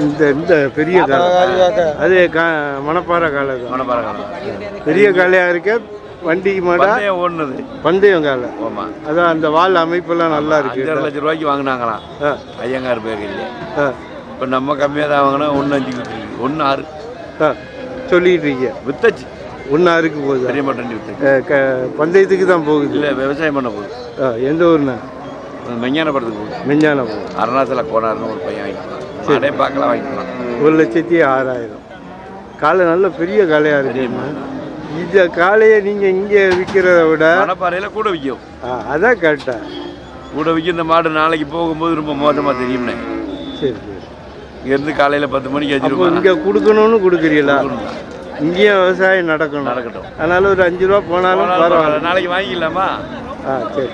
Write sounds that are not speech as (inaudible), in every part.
இந்த இந்த பெரிய காலை அது மணப்பாறை காலை தான். மணப்பாறை பெரிய காளையாக இருக்க வண்டிக்கு மாடா ஓடுனது. பந்தயம் காலை. ஆமா. அதான் அந்த வால் அமைப்பெல்லாம் நல்லா இருக்கு. அஞ்சரை லட்சம் ரூபாய்க்கு வாங்கினாங்களாம் ஐயங்கார் பேக்கரியில் ஆ, இப்போ நம்ம கம்மியாக தான் வாங்கினா ஒன்று அஞ்சு ஒன்று ஆறு. சொல்லிட்டு இருக்கீங்க. வித்தாச்சு. ஒன்று ஆறுக்கு போகுது? பெரிய மட்டன் வித்தாச்சு. அஹ், க- பந்தயத்துக்கு தான் போகுது. இல்லை விவசாயம் பண்ண போகுது. எந்த ஊர்ண்ணா? மெஞ்ஞான படத்துக்கு போகுது. மெஞ்ஞான போகுது அருணாச்சல கோனார்னு ஒரு பையன் வாங்கிக்கலாம் அதே பார்க்கலாம் வாங்கிக்கலாம். ஒரு லட்சத்தி ஆறாயிரம். காலை நல்ல பெரிய காளையாக இருக்குண்ணா இந்த காளையை நீங்கள் இங்கே விற்கிறத விட மணப்பாறையில் கூட விற்கும் ஆ, அதான் கரெக்டாக கூட விற்கும் இந்த மாடு நாளைக்கு போகும்போது ரொம்ப மோசமாக தெரியும்னே. சரி சரி. இங்கேருந்து காலையில் பத்து மணிக்கு வச்சிருக்கோம் இங்கே கொடுக்கணும்னு கொடுக்குறீங்களா? இங்கேயும் விவசாயம் நடக்கணும். நடக்கட்டும். அதனால ஒரு அஞ்சு ரூபா போனாலும் பரவாயில்ல. நாளைக்கு வாங்கிக்கலாமா? ஆ சரி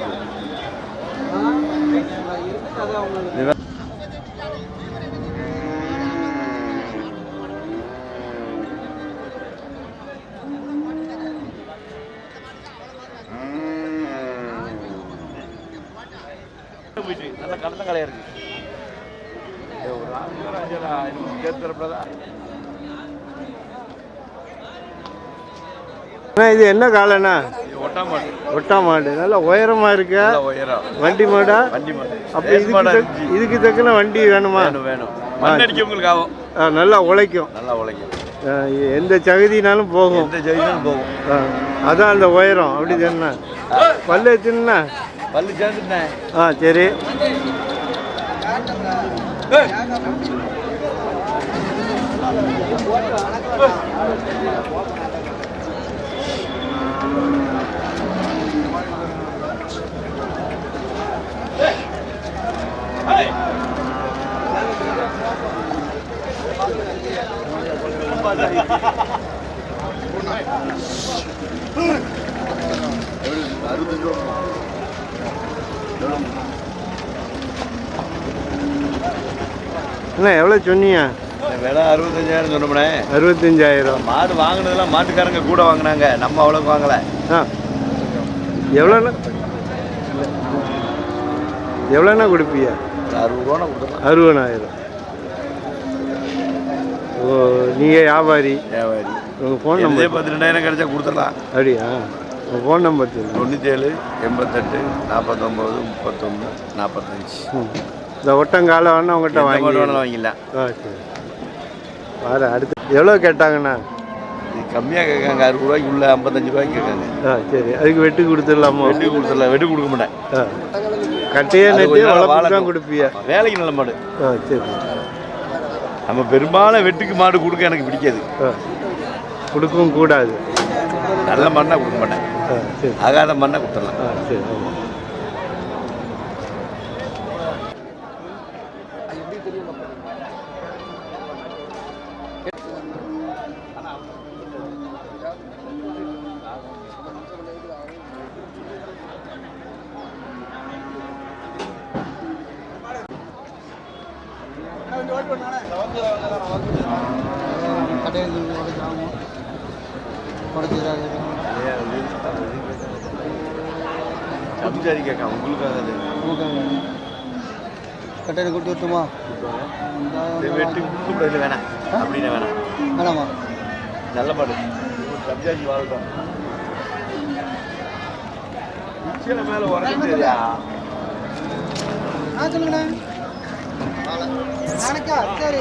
சரி நல்ல கடந்த கலையா இருக்கு ஏ, ஒரு ஆறு பேர் அஞ்சரா கேட்டுறப்படா அண்ணா இது என்ன காலைண்ணா? ஒட்டா மாடு. நல்லா உயரமா இருக்க? வண்டி மாடா? வண்டி மாடு. அப்போ ரேஸ் இதுக்கு. இதுக்கு தக்கன வண்டி வேணுமா? வேணும் நல்லா உழைக்கும். நல்லா உழைக்கும். எந்த சகதினாலும் போகும். எந்த ஜெயிலும் போகும். அதான் அந்த உயரம். அப்படி தானே? பல்லு எத்தினா பல்லு சேர்ந்துட்டேன் ஆ சரி. அண்ணா எவ்வளோ சொன்னீங்க? விலை அறுபத்தஞ்சாயிரம் சொன்னோம்னே அறுபத்தஞ்சாயிரம். மாடு வாங்கினதெல்லாம் மாட்டுக்காரங்க கூட வாங்கினாங்க. நம்ம அவ்வளோக்கு வாங்கலை. ஆ. எவ்வளோண்ணா எவ்வளோண்ணா கொடுப்பீங்க? அறுபது அறுபதாயிரம் ஓ நீங்கள் வியாபாரி. வியாபாரி. உங்கள் ஃபோன் நம்பர் பத்து ரெண்டாயிரம் கிடைச்சா கொடுத்துடலாம். அப்படியா? உங்கள் ஃபோன் நம்பர் தொண்ணூற்றேழு எண்பத்தெட்டு நாற்பத்தொம்போது முப்பத்தொன்று நாற்பத்தஞ்சு இந்த ஒட்டங்கால வேணா உங்கள்கிட்ட வாங்கி ஆ சரி வர அடுத்து. எவ்வளோ கேட்டாங்கண்ணா? கம்மியாக கேட்காங்க அறுபது ரூபாய்க்கு உள்ள ஐம்பத்தஞ்சு ரூபாய்க்கு கேட்காங்க. ஆ சரி. அதுக்கு வெட்டு கொடுத்துடலாமா? வெட்டி கொடுத்துடலாம். வெட்டி கொடுக்க மாட்டேன். ஆ. கட்டையே நெட்டி வளர்ப்பு. கொடுப்பிய? வேலைக்கு நல்ல மாடு. ஆ சரி. நம்ம பெரும்பாலும் வெட்டுக்கு மாடு கொடுக்க எனக்கு பிடிக்காது. கொடுக்கவும் கூடாது. நல்ல மண்ணை கொடுக்க மாட்டேன். ஆ சரி. ஆகாத மண்ணை கொடுத்துடலாம். ஆ சரி கிராமம் சம்சாரி கேட்கான் உங்களுக்காக கட்டையில் கொடுத்து விட்டுமா இது வேணாம் அப்படின்னு வேணாம் வேணாமா நல்ல மாடு சம்சாரி வாழ்தான் உச்சியில மேல ஆ சொல்லுங்கண்ணா நாளைக்கா சரி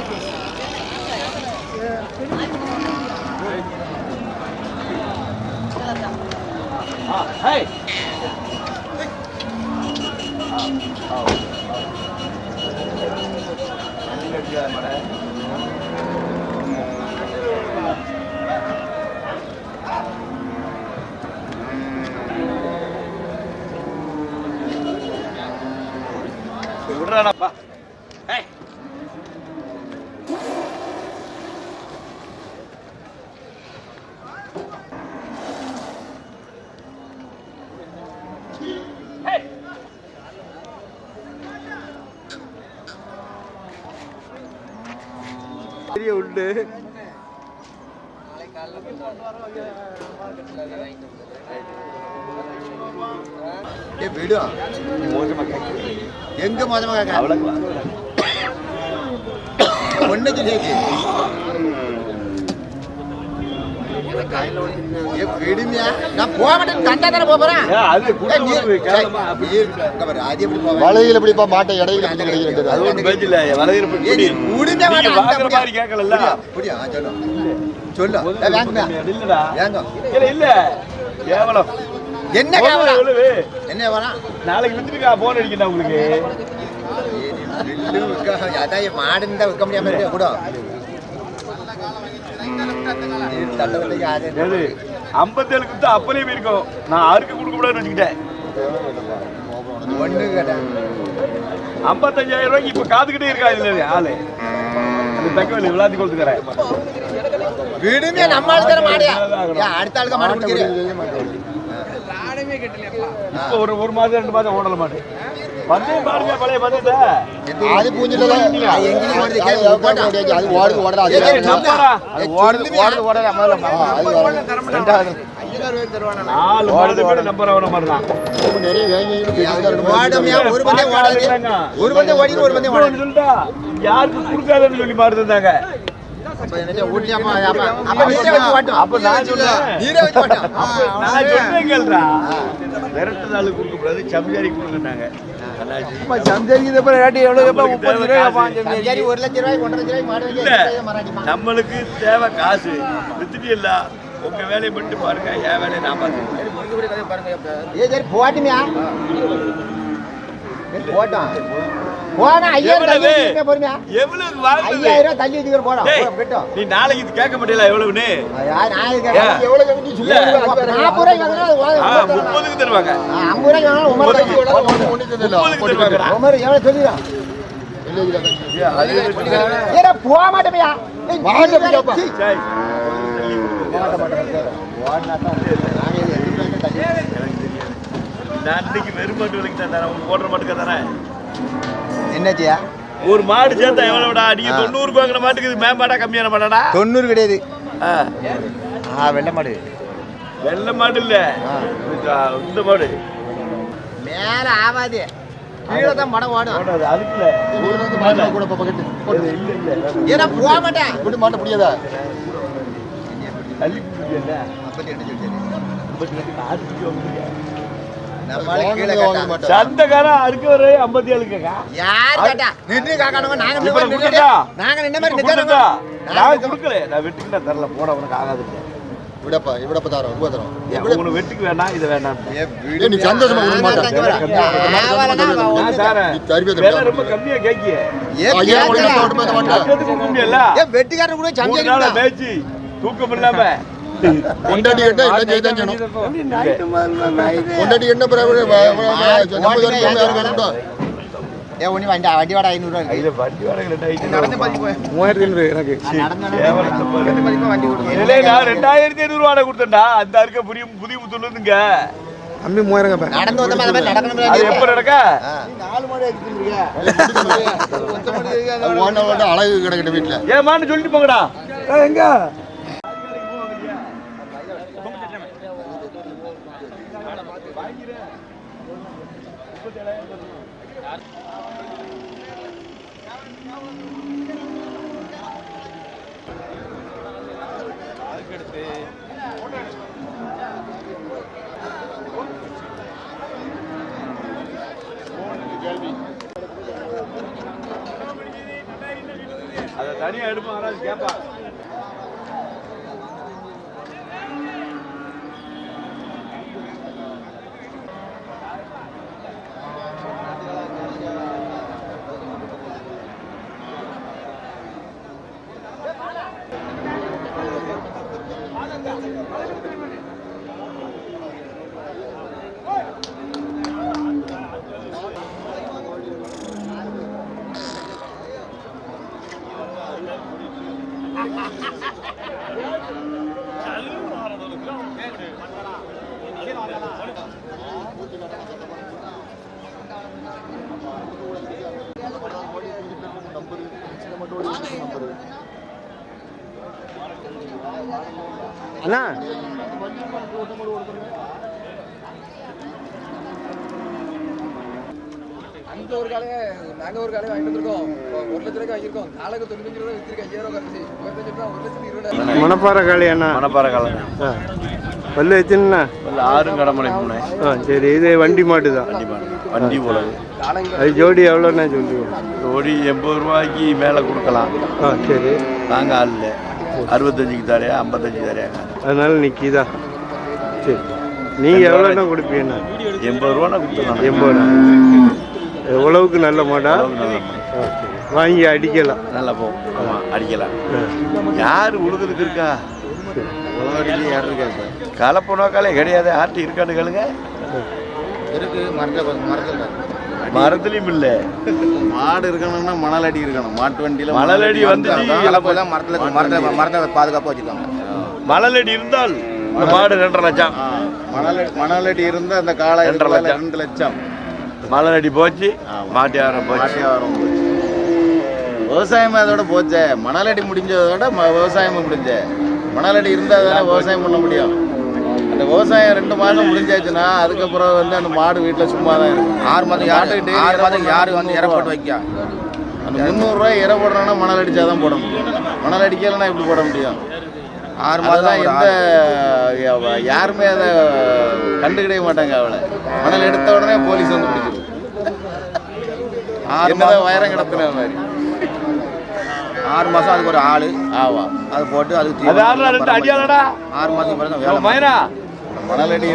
விடுறானப்பா பெரிய உண்டு ஏ விடும் எங்க மோசமா கேட்க? அவ்வளவு வலையில் எப்படிப்பா மாட்டை இடையில பிடிச்சு கிடைக்கிறது அது ஒண்ணும் பேச்சு இல்ல வலையிருப்பு ஏய், நீ விடுமே நீங்க மாட்டேன், வாங்குற மாதிரி கேட்கல புரியா சொல்லு. சொல்லு. இல்லடா. இல்ல இல்ல. கேவலம். என்ன கேவலம்? என்ன வேணாம் நாளைக்கு வித்துருக்கா போன் அடிக்கணும் உங்களுக்கு? வில்லு விற்க அதான் என் மாடு இருந்தா விற்க முடியாம இருக்க கூட எது ஐம்பத்தேழு குத்து அப்பலே போயிருக்கோம். நான் அறுக்க கொடுக்க கூடாதுன்னு வச்சுக்கிட்டேன். கேட்டேன் ஐம்பத்தஞ்சாயிரம் ரூபாய்க்கு இப்ப காத்துக்கிட்டே இருக்கா இல்ல ஆளு? அந்த தக்கவலி விளாத்தி கொடுத்துக்கிறேன் விடுமே நம்ம ஆளு தர மாடியா? அடுத்த ஆளுக்கு மாடு பிடிக்கிறேன் இப்ப ஒரு ஒரு மாதம் ரெண்டு மாதம் ஓடல மாட்டேன் அது பூஞ்சில அது ஓடுது. அது ஓடுறது அது ஓடுது, ஓடுது, நாலு மாதம் கூட நம்பர் ஆகிற மாதிரி தான் நிறைய வேங்கி ஓடுமையா, ஒரு பந்தயம் ஓடாது ஒரு பந்தயம் ஓடி ஒரு பந்தயம் ஓடாது சொல்லிட்டா யாருக்கும் கொடுக்காதுன்னு சொல்லி மாறு தந்தாங்க அப்ப என்னது, ஊட்டியாப்பா, அப்ப- அப்ப நீரே வச்சு ஓட்டும். அப்ப நான் சொல்றேன் நீரே வச்சு ஓட்டும். நான் சொன்னேன். கேள்றா விரட்டு நாள் கொடுக்க கூடாது சம்ஜாரி கொடுங்கன்னாங்க நம்மளுக்கு தேவை காசு. வித்துட்டு இல்ல. உங்க வேலையை மட்டும் பாருங்க என் வேலையை நான் சரி, போட்டுமியா? போட்டோம். போனா, ஐயாயிரம் தள்ளி எவ்வளவு? வச்சுக்க பொறுமையா? எவ்வளவு வாங்குது ஐயாயிரம் ரூபாய் தள்ளி போறோம். நீ நாளைக்கு இது கேட்க மாட்டேல எவ்வளவுன்னு. நாற்பது தரணும். முப்பதுக்கு தருவாங்க ஐம்பது வாங்கினா உமர் எவ்வளவு சொல்லிடுறான்? போக மாட்டோமையா? ஏய், மாட்டை போய் கேப்பா. சீ. சரி. நான் இன்னைக்கு வெறும் மாட்டு விலைக்கு தான் தரேன் உனக்கு ஓடுற மாட்டுக்கு தரேன் என்னாச்சியா ஒரு மாடு சேர்த்தா எவ்வளவுடா? நீங்க தொண்ணூறுக்கு வாங்குற மாட்டுக்கு மேம்பாடா கம்மியான மாடாடா? தொண்ணூறு கிடையாது. ஆ, வெள்ளை மாடு. வெள்ளை மாடு இல்ல. இந்த மாடு. மேல ஆவாது. கீழே தான் மடம் ஓடும். ஓடாது, அதுக்கு இல்ல. கூட பக்கத்து ஏன்னா போக மாட்டேன். இப்படி மாட்ட முடியாதா ஐம்பத்தி எட்டு சொல்லிட்டாரு. ஐம்பத்தி ரெண்டு சந்தைக்காரன் அறுக்க வர ஐம்பத்தி ஏழு கேக்கா? யார் கேட்டா? நின்று காக்கணுங்க நாங்க? நாங்க நின்ன மாதிரி? நான் கொடுக்கல நான் தரல? போட உனக்கு ஆகாது விடப்பா இவிடப்பா தரோம் ரூபா தரோம். உனக்கு வெட்டுக்கு வேணாம் இது வேணாம். நீ சந்தோஷமா கொடுக்க? ரொம்ப கம்மியா கேக்கிய ஏ, ஐயா, உனக்கு கேட்கல. போட்டு போய் மாட்டேன். அக்கத்துக்கு கொடுக்க முடியல ஏ, வெட்டிக்காரன் கூட. மேய்ச்சி தூக்கம் இல்லாம (laughs) கொண்டாடி கேட்டா எல்லாம் செய்தான் செய்யணும் வரக்கூடாது. ஏ, உனி வண்டி வண்டி வாடகை ரெண்டாயிரத்தி மூவாயிரத்தி ஐநூறு எனக்கு. நான் ரெண்டாயிரத்தி ரூபாய் கொடுத்தேன்டா. அந்த இருக்க புதிய புதிய முத்துலங்க அம்மி மூவாயிரங்க நடந்து வந்த மாதிரி மாதிரி நடக்கணும் அது எப்ப நடக்க? அது ஓட்ட ஓட்ட அழகு கிடக்கட்டும் வீட்டுல ஏமான்னு சொல்லிட்டு போங்கடா. எங்க? அதை தனியா எடுப்போம் யாராவது கேட்பா அண்ணா. அந்த ஒரு காலையை நாங்க ஒரு காலையை வாங்கிட்டு வந்திருக்கோம். ஒரு லட்ச ரூபாய்க்கு வாங்கியிருக்கோம். காலைக்கு தொண்ணூத்தஞ்சு ரூபா வித்திருக்கேன் ஐயாயிரம் கரைச்சி ஒரு லட்சத்தி இருபதாயிரம் மணப்பாறை காளி அண்ணா. மணப்பாறை காலம் ஆ. பல்லு வச்சுன்னா? ஆறும் கடமடை பூனை ஆ சரி இது வண்டி மாட்டு தான். வண்டி போலது அது ஜோடி எவ்வளோண்ணா சொல்லுவீங்க ஒரு எண்பது ரூபாய்க்கு மேலே கொடுக்கலாம். ஆ சரி. நாங்க ஆள் இல்லை. அறுபத்தஞ்சுக்கு தரையா ஐம்பத்தஞ்சு தரையாங்க அதனால நிற்கிதா சரி. நீங்கள் எவ்வளோண்ணா கொடுப்பீங்கண்ணா எண்பது ரூபானா கொடுத்துக்கலாம் எண்பது எவ்வளவுக்கு நல்ல மாடா? சரி. வாங்கி அடிக்கலாம். நல்லா போகும் ஆமாம் அடிக்கலாம். யார் உழுதுருக்கு இருக்கா? சரி. யார் இருக்கா இப்போ கலப்பு நோக்காலே கிடையாது. ஆர்டி இருக்கான்னு கேளுங்க. இருக்கு மரத்தில் மரத்தில் மரத்துலையும் இல்லை. மாடு இருக்கணும்னா மணல் அடி இருக்கணும். மாட்டு வண்டியில மணலடி வந்து கலப்பு தான் மரத்தில் மரத்தில் மரத்தில் பாதுகாப்பாக வச்சுருக்காங்க. மணலடி இருந்தால் இந்த மாடு ரெண்டரை லட்சம். மணல் மணல் அடி இருந்தா அந்த காலை ரெண்டரை லட்சம். ரெண்டு லட்சம். போச்சு மாட்டியாரம் போச்சு. மாட்டியாரம் போச்சு. விவசாயமே அதோட போச்சே. மணலடி முடிஞ்சதோட ம- விவசாயமும் முடிஞ்சே. மணலடி இருந்தால் தானே விவசாயம் பண்ண முடியும். அந்த விவசாயம் ரெண்டு மாதம் முடிஞ்சாச்சுன்னா அதுக்கப்புறம் வந்து அந்த மாடு வீட்டில் சும்மா தான் இருக்கும் ஆறு மாதம் யாரு மாட்டுக்கு daily ஆறு மாதம் யாரு வந்து இற. போட்டு வைக்க? அந்த முந்நூறுரூவா இறை போடுறோன்னா மணல் அடிச்சா தான் போட முடியும். மணல் அடிக்கலைன்னா எப்படி போட முடியும்? ஆறு மாதம் எந்த யாருமே அதை கண்டுக்கிடவே மாட்டாங்க அவளை. மணல் எடுத்த உடனே போலீஸ் வந்து பிடிச்சிடும் ஆறு மாதம் வயரம் கிடத்துன மாதிரி. ஆறு மாதம் அதுக்கு ஒரு ஆளு. ஆவா. அது போட்டு அதுக்கு ஆறு மாதத்துக்கு பிறகு மணலடி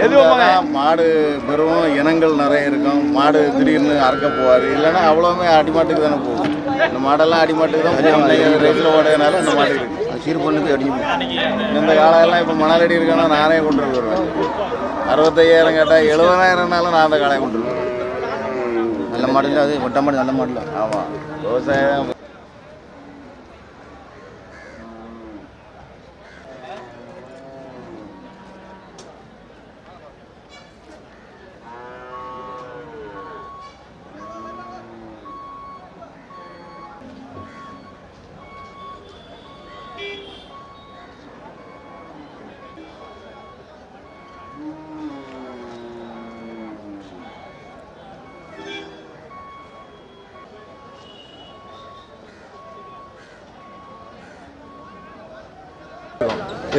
மாடு பெரும் இனங்கள் நிறைய இருக்கும். மாடு திடீர்னு அறுக்க போவார் இல்லைன்னா அவ்வளோவுமே அடிமாட்டுக்கு தானே போகும். இந்த மாடெல்லாம் அடிமாட்டுக்கு தான் ரேஸில் ஓடுறதுனால இந்த மாடு இருக்கு. அது சீர் பொண்ணுக்கு அடிக்கும் இந்த காலையெல்லாம் இப்போ மணலடி இருக்கேன்னா நானே கொண்டு வருவேன் அறுபத்தையாயிரம் கேட்டால் எழுபதாயிரம்னாலும் நான் அந்த காளையை கொண்டு வருவேன் நல்ல மாடல் அது ஒட்ட மாடு நல்ல மாடல். ஆமாம் விவசாயம்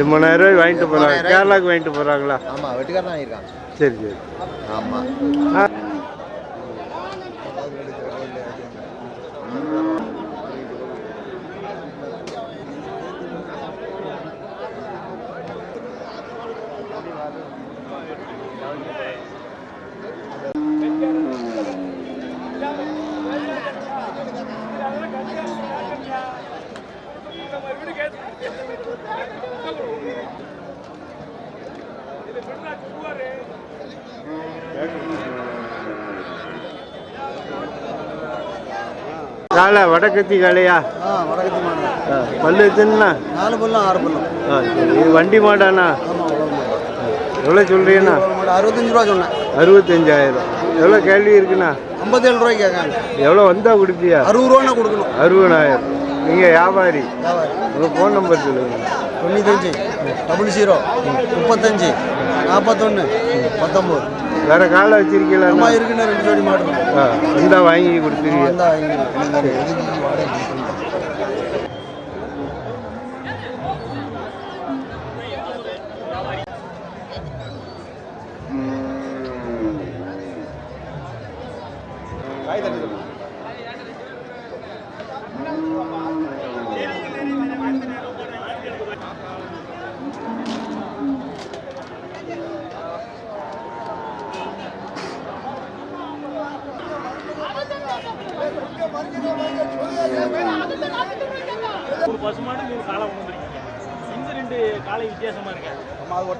எண்பதாயிரம் ரூபாய் வாங்கிட்டு போகிறாங்க கேரளாவுக்கு வாங்கிட்டு போகிறாங்களா ஆமாம் வெட்டிக்காரன் இருக்கான் சரி சரி. ஆமாம் காலை வடக்கத்தி ஆ, பல்லு வச்சுன்னா நாலு பல்லும் ஆறு சரி இது வண்டி மாடாண்ணா? எவ்வளோ மாடு அறுபத்தஞ்சு ரூபா சொன்னேன். அறுபத்தஞ்சாயிரம். எவ்வளோ கேள்வி இருக்குண்ணா? ஐம்பத்தேழு ரூபாய்க்கு கேட்காங்க. எவ்வளோ வந்தால் கொடுப்பியா? அறுபது ரூபான்னா கொடுக்கணும். அறுபதாயிரம். நீங்கள் வியாபாரி. வியாபாரி. உங்கள் ஃபோன் நம்பர் சொல்லுங்கள் தொண்ணூத்தஞ்சு டபுள் ஜீரோ முப்பத்தஞ்சு நாற்பத்தொன்று பத்தொம்போது. வேறு காலை வச்சிருக்கீங்களா? இருக்குன்னு ரெண்டு ஜோடி மாடு வாங்கி கொடுத்துருவீங்க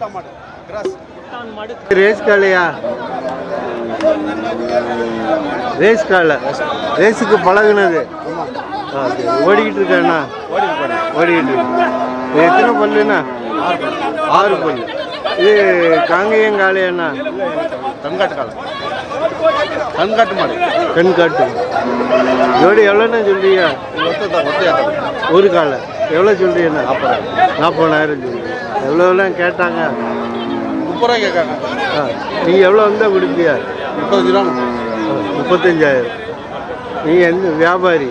ஒட்டா மாடு கிராஸ் ஒட்டான் மாடு ரேஸ் காலையா ரேஸ் காலை ரேஸுக்கு பழகுனது ஓடிக்கிட்டு இருக்காண்ணா ஓடிக்கிட்டு இருக்கு இது எத்தனை பல்லுண்ணா ஆறு பல்லு இது காங்கேயம் காளையாண்ணா கண்காட்டு காலம் கண்காட்டு மாடு கண் காட்டு ஜோடி எவ்வளோண்ணா சொல்றீங்க ஒரு காலை எவ்வளோ சொல்றீங்கண்ணா நாற்பதாயிரம் சொல்றீங்க எவ்வளோலாம் கேட்டாங்க? முப்பது ரூபாய் கேட்காங்க. ஆ நீங்கள் எவ்வளோ வந்தால் கொடுப்பியா? முப்பத்தஞ்சு ரூபா முப்பத்தஞ்சாயிரம். நீங்கள் எந்த வியாபாரி?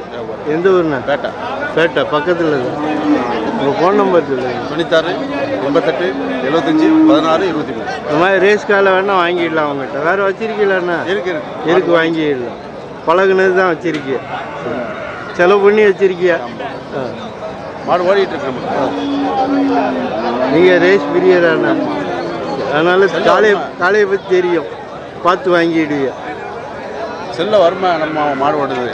எந்த ஊர்ண்ணா? பேட்டா. பேட்டை பக்கத்தில் உங்கள் ஃபோன் நம்பர் சொல்லுங்கள் தொண்ணூத்தாறு எண்பத்தெட்டு எழுபத்தஞ்சு பதினாறு இருபத்தி மூணு இந்த மாதிரி ரேஸ் காலை வேணால் வாங்கிடலாம் அவங்ககிட்ட வேறு வச்சிருக்கீங்களாண்ணா இருக்கு இருக்கு. இருக்கு வாங்கிடலாம். பழகுனது தான் வச்சிருக்கிய செலவு பண்ணி வச்சிருக்கியா? ஆ. மாடு ஓடிட்டு இருக்கு நீங்கள் ரேஸ் பிரியராண்ணா அதனால காளையை காளையை பற்றி தெரியும். பார்த்து வாங்கிடுவீங்க செல்ல வருமா? நம்ம மாடு ஓடுது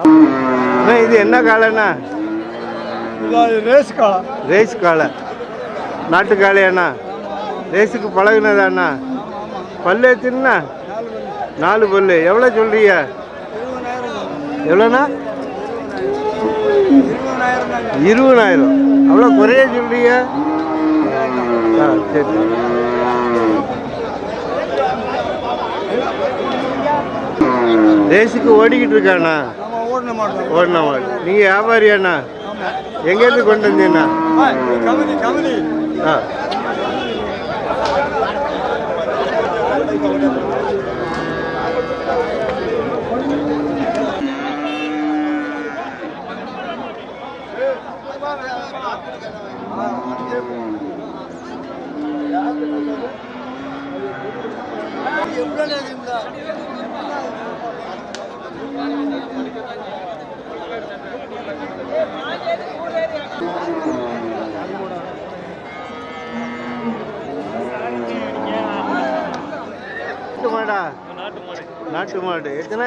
அண்ணா இது என்ன காளைண்ணா ரேஸ் காளை ரேஸ் காளை நாட்டு காளையாண்ணா ரேஸுக்கு பழகுனதாண்ணா? பல்லு எத்தினா நாலு பல்லு. எவ்வளோ சொல்றீங்க? எவ்வளோண்ணா? இருபதாயிரம். அவ்வளோ குறைய சொல்றீங்க? ஆ சரி. ரேஸுக்கு ஓடிக்கிட்டு இருக்காண்ணா. ஓடின மாடு நீங்கள் வியாபாரியாண்ணா எங்கேருந்து கொண்டு வந்தீங்கண்ணா? ஆ நாட்டு மாடா நாட்டு மாடு. நாட்டு மாடு. எத்தனை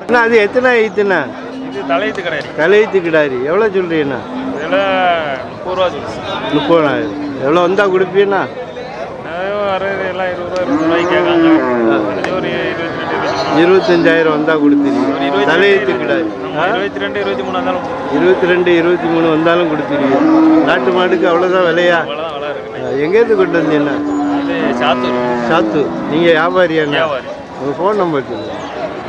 அண்ணா அது எத்தனை ஈத்துண்ணா இது தலையத்து கிடையாது தலையீத்து கிடாரி எவ்வளோ சொல்றீங்கண்ணா முப்பதாயிரம். எவ்வளோ வந்தால் கொடுப்பீண்ணா அறுபது எல்லாம் இருபது ரூபா இருபது ரூபாய்க்கு கேட்காங்க அது ஒரு இருபத்தி ரெண்டு இருபத்தி இருபத்தஞ்சாயிரம் வந்தால் கொடுத்துருவீங்க கிடாரி ஆ? இருபத்தி ரெண்டு இருபத்தி மூணு இருந்தாலும் இருபத்தி ரெண்டு இருபத்தி மூணு வந்தாலும் கொடுத்துருவீங்க நாட்டு மாடுக்கு அவ்வளோதான் விலையா? எங்கேருந்து கொண்டு வந்தீங்கண்ணா இது சாத்தூர். சாத்து நீங்கள் வியாபாரியாண்ணா வியாபாரி. உங்கள் ஃபோன் நம்பர் சொல்லுங்கள்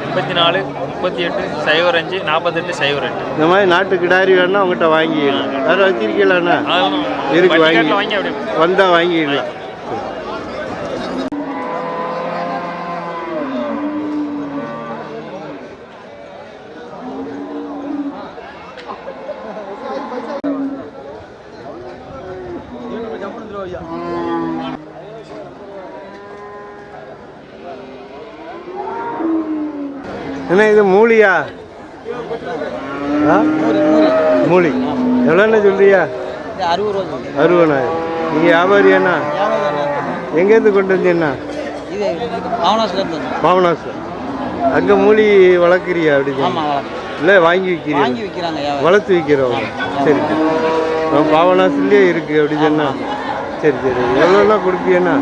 எண்பத்தி நாலு முப்பத்தி எட்டு சைபர் அஞ்சு நாற்பத்தெட்டு சைபர் எட்டு. இந்த மாதிரி நாட்டு கிடாரி வேணா உங்கள்கிட்ட வாங்கிடலாம் வேறு வச்சிருக்கீங்களாண்ணா இருக்கு வாங்கி. வந்தால் வாங்கிடலாம் என்ன இது மூலியா? மூலி. எவ்வளோண்ணா சொல்றியா. அறுபதாயிரம் நீங்கள் வியாபாரியாண்ணா எங்கேருந்து கொண்டு வந்தீங்கண்ணா? பாவனாஸ் அங்கே மூலி வளர்க்குறியா அப்படி ஆமாம் வளர்க்கு இல்லை வாங்கி விற்கிறீங்க வளர்த்து விற்கிறவங்க சரி நான் பாவனாசுலேயே இருக்குது அப்படி சொன்னா. சரி சரி. எவ்வளோண்ணா கொடுப்பீங்கண்ணா?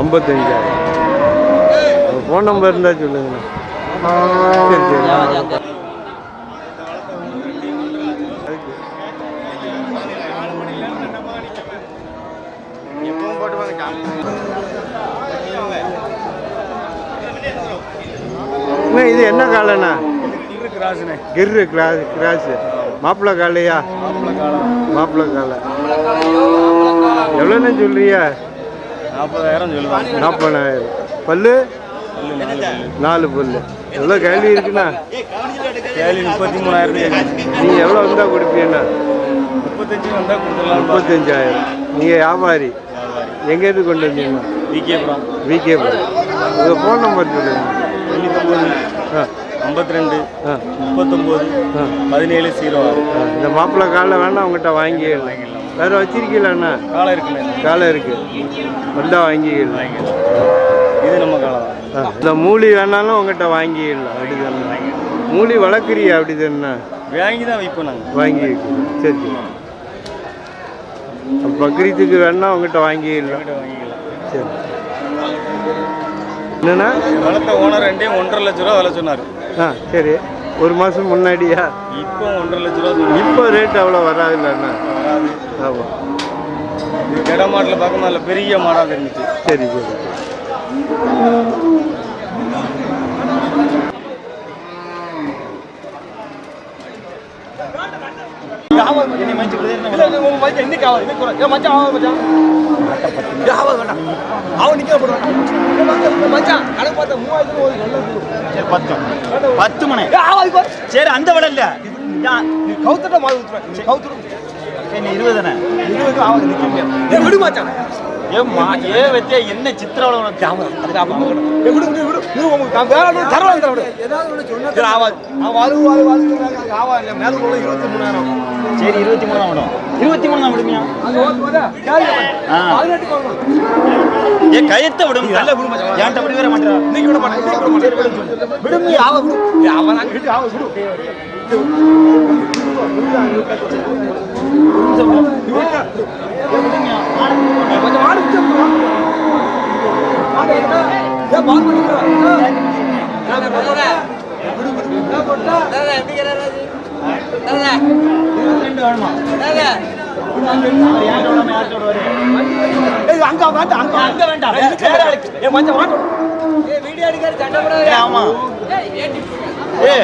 ஐம்பத்தஞ்சாயிரம் ஃபோன் நம்பர் இருந்தால் சொல்லுங்கண்ணா சரி இது என்ன காலைண்ணா? கிர்ரு கிராஸ் கிராஸு மாப்பிள்ளை காலையா? மாப்பிள்ளை காலை. எவ்வளோண்ணா சொல்றியா நாற்பதாயிரம் சொல்லுவாங்க. நாற்பதாயிரம். பல்லு? நாலு பல்லு. எவ்வளோ கேள்வி இருக்குண்ணா? கேள்வி முப்பத்தி மூணாயிரம் நீங்கள் எவ்வளோ வந்தால் கொடுப்பீங்கண்ணா? முப்பத்தஞ்சு வந்தால் கொடுத்துடலாம் முப்பத்தஞ்சாயிரம். நீங்கள் வியாபாரி. எங்கேருந்து கொண்டு வந்தீங்கண்ணா? விகேபுரம் விகே உங்கள் ஃபோன் நம்பர் சொல்லுங்கள் தொண்ணூத்தொம்பது ஆ. ஐம்பத்தி ரெண்டு முப்பத்தொம்போது பதினேழு ஜீரோ ஆறு. ஆ. இந்த மாப்பிள்ளை காலில் வேணா உங்கள்கிட்ட வாங்கிடலாம். வேறு வச்சிருக்கீங்களாண்ணா? காலை இருக்குல்ல காலை இருக்குது வந்தால் வாங்கிக்கலாம் இது நம்ம காலை தான். ஆ. இந்த மூலி வேணாலும் உங்கள்கிட்ட வாங்கிடலாம். அப்படி மூலி வளர்க்குறியா? அப்படி தானே. வாங்கி தான் வைப்போம் நாங்கள் வாங்கி சரி பக்ரீத்துக்கு வேணா உங்ககிட்ட வாங்கிடலாம். சரி. என்னண்ணா? வளர்த்த ஓனர் ரெண்டே ஒன்றரை லட்ச ரூபா விலை சொன்னார். ஆ சரி. ஒரு மாதம் முன்னாடியா? இப்போ ஒன்றரை லட்ச ரூபா இப்போ ரேட் அவ்வளோ வராதுல்லண்ணா. வராது. ஆமாம் இது கிட மாட்டில் பார்க்கும் நல்ல பெரிய மாடாக இருந்துச்சு சரி சரி. பத்து மணி. சரி அந்த விலை இல்ல. கவுத்துட்ட மாதிரி ஊத்துறேன் கவுத்துட்டு இருபது தானே? விடு ஏம்மா ஏ வெத்தியா என்ன சித்திரவளம் சரி இருபத்தி மூணு தான் விடும் இருபத்தி மூணு தான் விடுமியா ஏ கயத்தை விடும் நல்ல விடும் ஏன்ட்ட விட வேற மாட்டேன் நீங்க விட மாட்டேன் விடுமியா அவன் விடு அவன் விடு அங்க வேண்டாம் அங்க அங்க வேண்டாம் வேற ஆளுக்கு. ஏ மஞ்ச மாட்டோம் ஆமா ஏ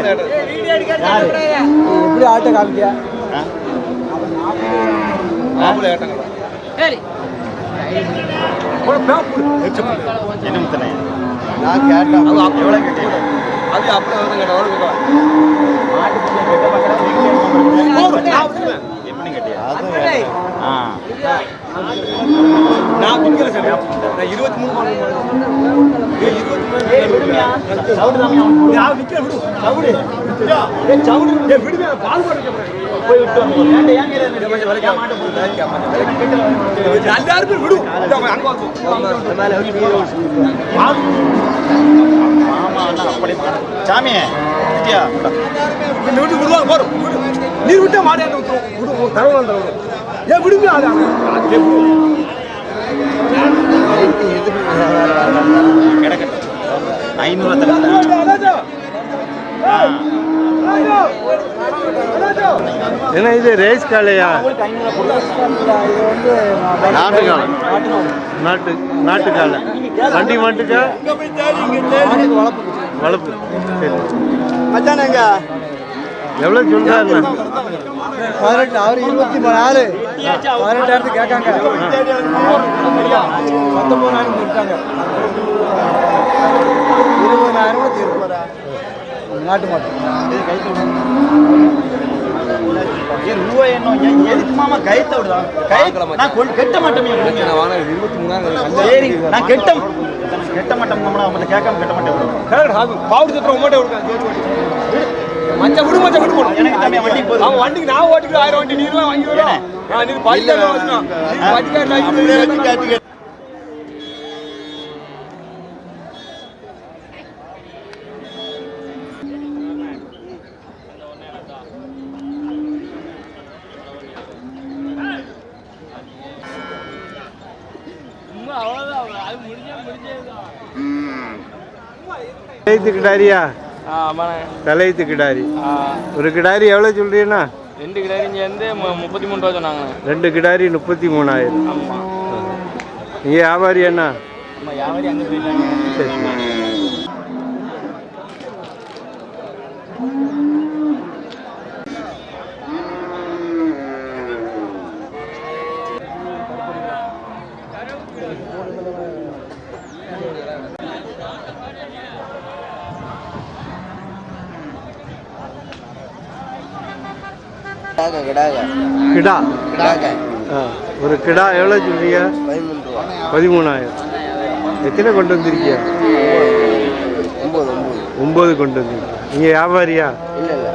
எப்படி ஆட்ட காமிக்கியா மாப்பிள்ளை ஆட்டங்களா நான் கேட்டேன் எவ்வளவு கேட்டீங்க அது அப்படி வந்து கேட்டா எவ்வளவு கேட்டா எப்படி கேட்டியா? அது ஆ. நான் குடிக்கல சார் நான் இருபத்தி மூணு சவுடு தான். நான் விற்க விடு. சவுடு ஏ விடுமே பால் போட்டு போய் விட்டு வந்து ஏன்டா ஏன் கேட்கறது? கொஞ்சம் வரைக்கும் மாட்ட போகுது எல்லாருமே விடு இந்த அங்க ஆமா அண்ணா அப்படி மாடு. சாமி விட்டியா இந்த விட்டு விடுவாங்க போறோம் நீர் விட்டா மாடு என்ன விட்டுரும் விடு தரவலாம் தரவலாம் ஏன் விடுமே அது ஏ விடு கிடக்கட்டும் ஐநூறு என்ன இது ரேஸ் காலையா நாட்டு காலம் நாட்டு நாட்டு காளை வண்டி மாட்டுக்கா? வளர்ப்பு. சரி. மச்சானங்க எவ்வளோ சொல்கிறாருண்ணா பதினெட்டு அவர் இருபத்தி மூணு ஆறு. பதினெட்டாயிரத்து கேட்காங்க. பத்தொம்பதாயிரம் இருக்காங்க இருபதாயிரம் தீர்ப்பு நாட்டு மாட்டு கொண்டு- கெட்ட மாட்டோமே கெட்ட மாட்டோம் கேட்காம கெட்ட மாட்டேன் பாவுடி சத்திரம் உங்கள்கிட்ட விடுங்க மச்ச விடு மச்ச விடு போடு. எனக்கு தம்பி வண்டிக்கு போதும். அவன் வண்டிக்கு நான் ஓட்டிக்கு ஆயிரம் வண்டி நீர்லாம் வாங்கி விடும் ஆ நீ பாட்டிக்காரன் வச்சுக்கணும் நீ பாட்டிக்காரன் வாங்கி தலையத்து கிடாரியா? தலையத்து கிடாரி. ஒரு கிடாரி எவ்வளோ சொல்றீங்கன்னா ரெண்டு கிடாரி இங்கே வந்து முப்பத்தி மூணு ரூபா சொன்னாங்க ரெண்டு கிடாரி முப்பத்தி மூணாயிரம். ஆமாம் நீங்க வியாபாரி அண்ணா யாவரி அங்கே போயிட்டாங்க. கிடா? ஒரு கிடா எவ்வளோ சொல்றீங்க? பதிமூணாயிரம். எத்தனை கொண்டு வந்திருக்கீங்க? ஒம்பது கொண்டு வந்திருக்கீங்க. நீங்கள் வியாபாரியா? இல்லை இல்லை.